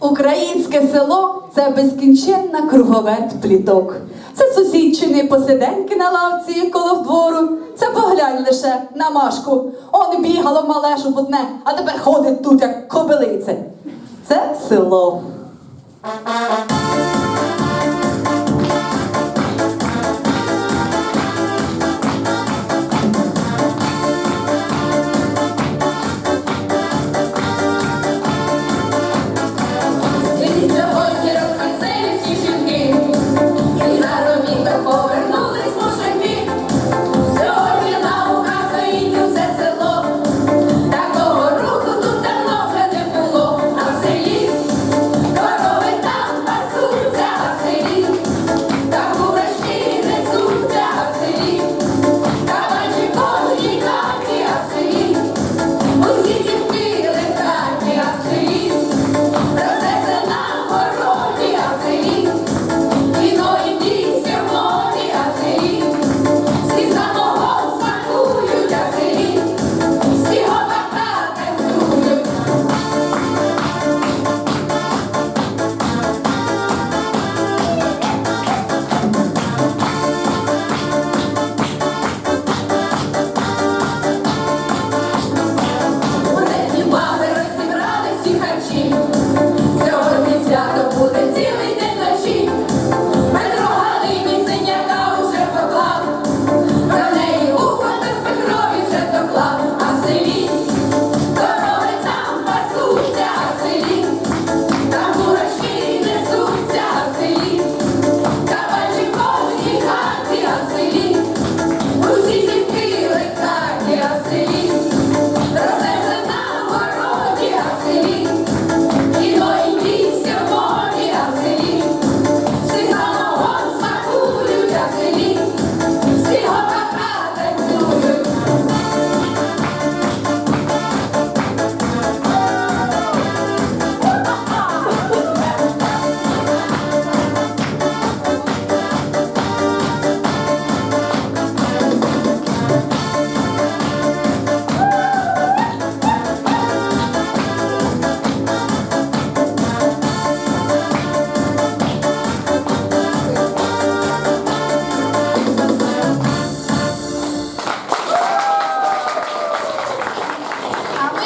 Українське село це безкінченна круговерть пліток. Це сусідчини посиденьки на лавці коло двору. Це поглянь лише на машку. Он бігало мале шубутне, а тепер ходить тут, як кобилице. Це село.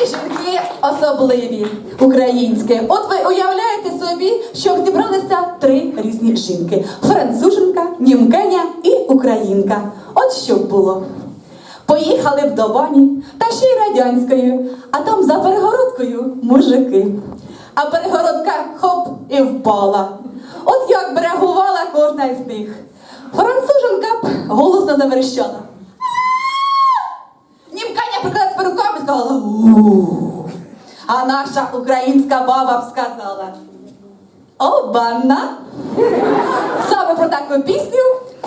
жінки особливі українські. От ви уявляєте собі, що зібралися три різні жінки: француженка, німкеня і українка. От що було. Поїхали в добані, та ще й радянською, а там за перегородкою мужики. А перегородка хоп і впала. От як брегувала кожна з них. Француженка б голосно заверещала. сказала, а наша українська баба б сказала. Обана! Саме про таку пісню,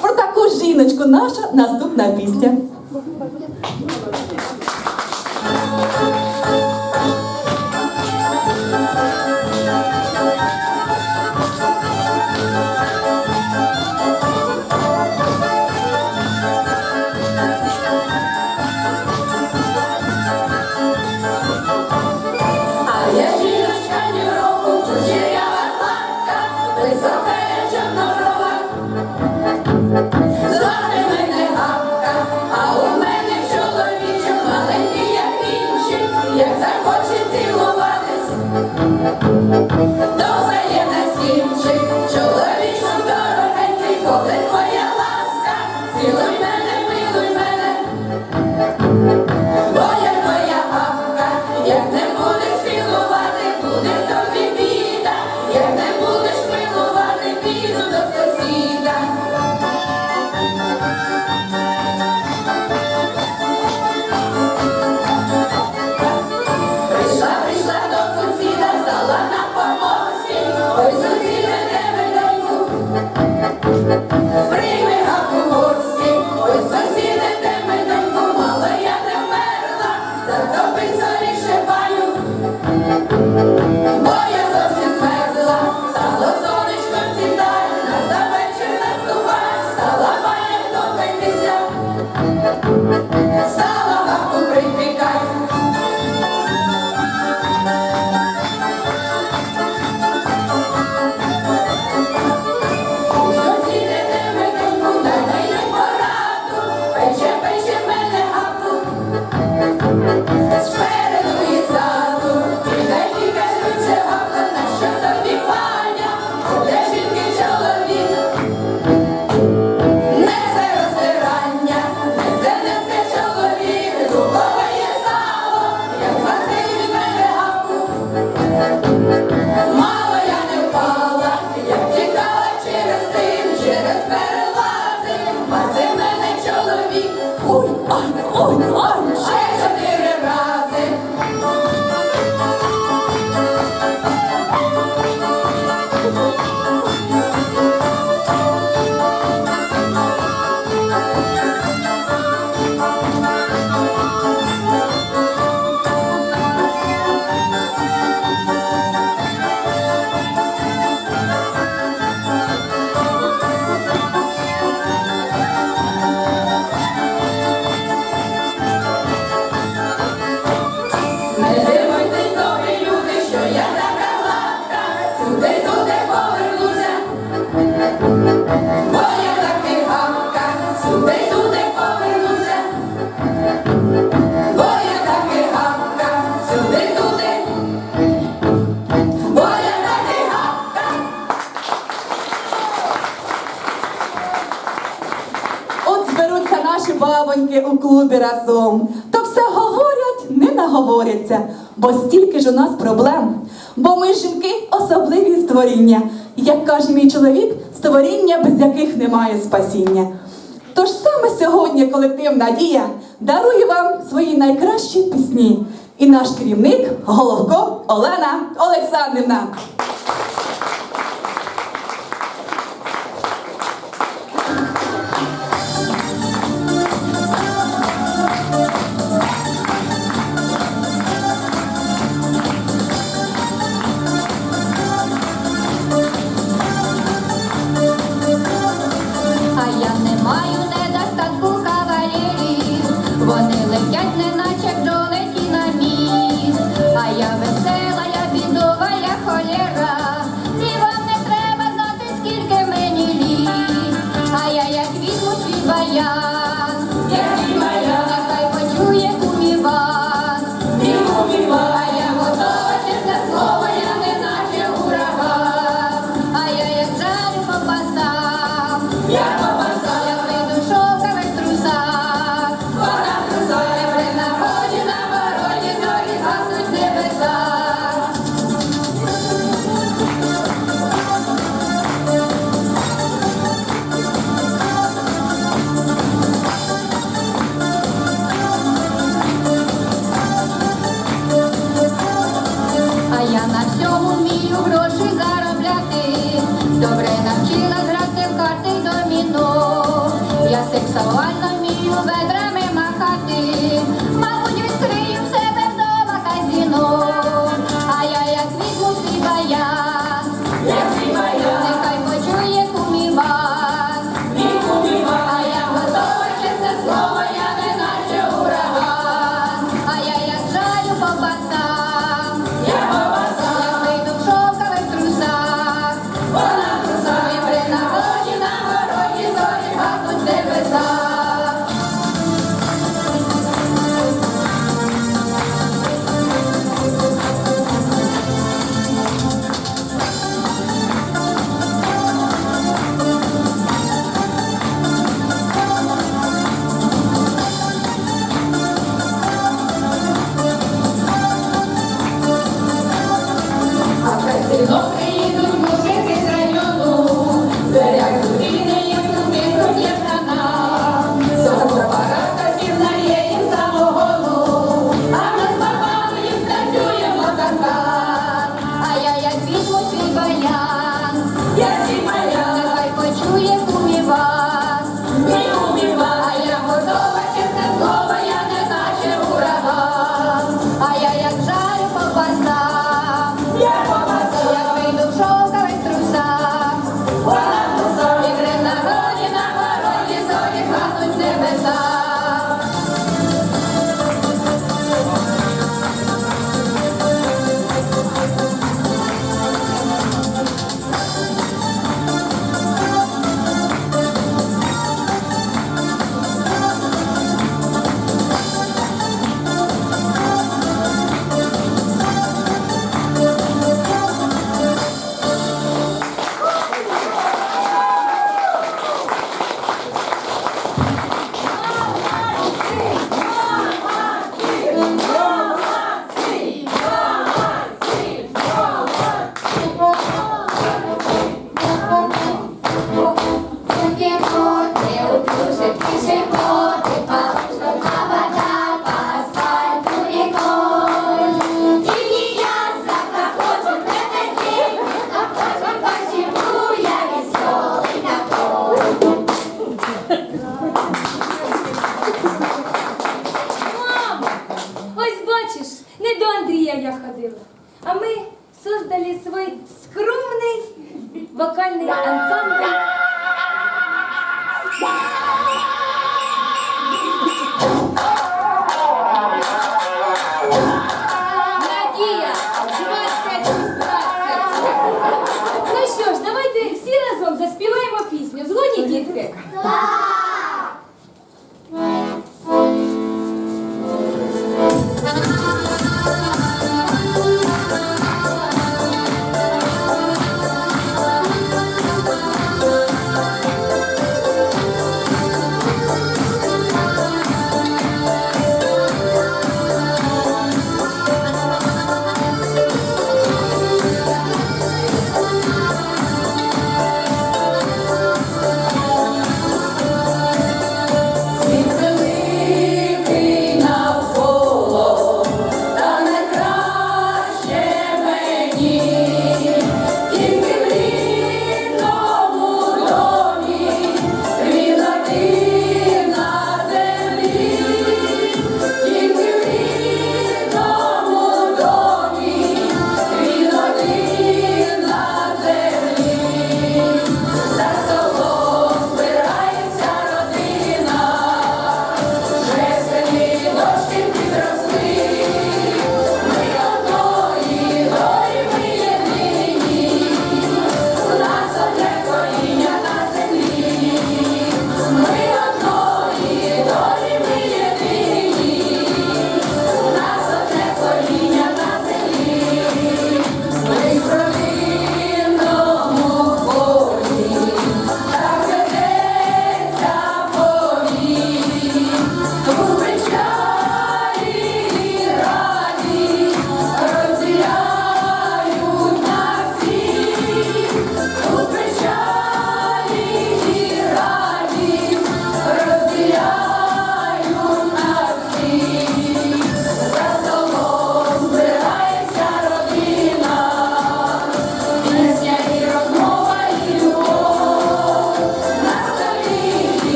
про таку жіночку наша наступна пісня. До взаємності життя. Клубі разом, то все говорять, не наговоряться, бо стільки ж у нас проблем. Бо ми жінки особливі створіння, як каже мій чоловік, створіння, без яких немає спасіння. Тож саме сьогодні колектив Надія дарує вам свої найкращі пісні. І наш керівник Головко Олена Олександрівна. Неначе бджолеті на міст. А я весела, So I know you och värld Надія, жвацька дістація. Ну що ж, давайте всі разом заспіваємо пісню. Згодні, дітки? Так!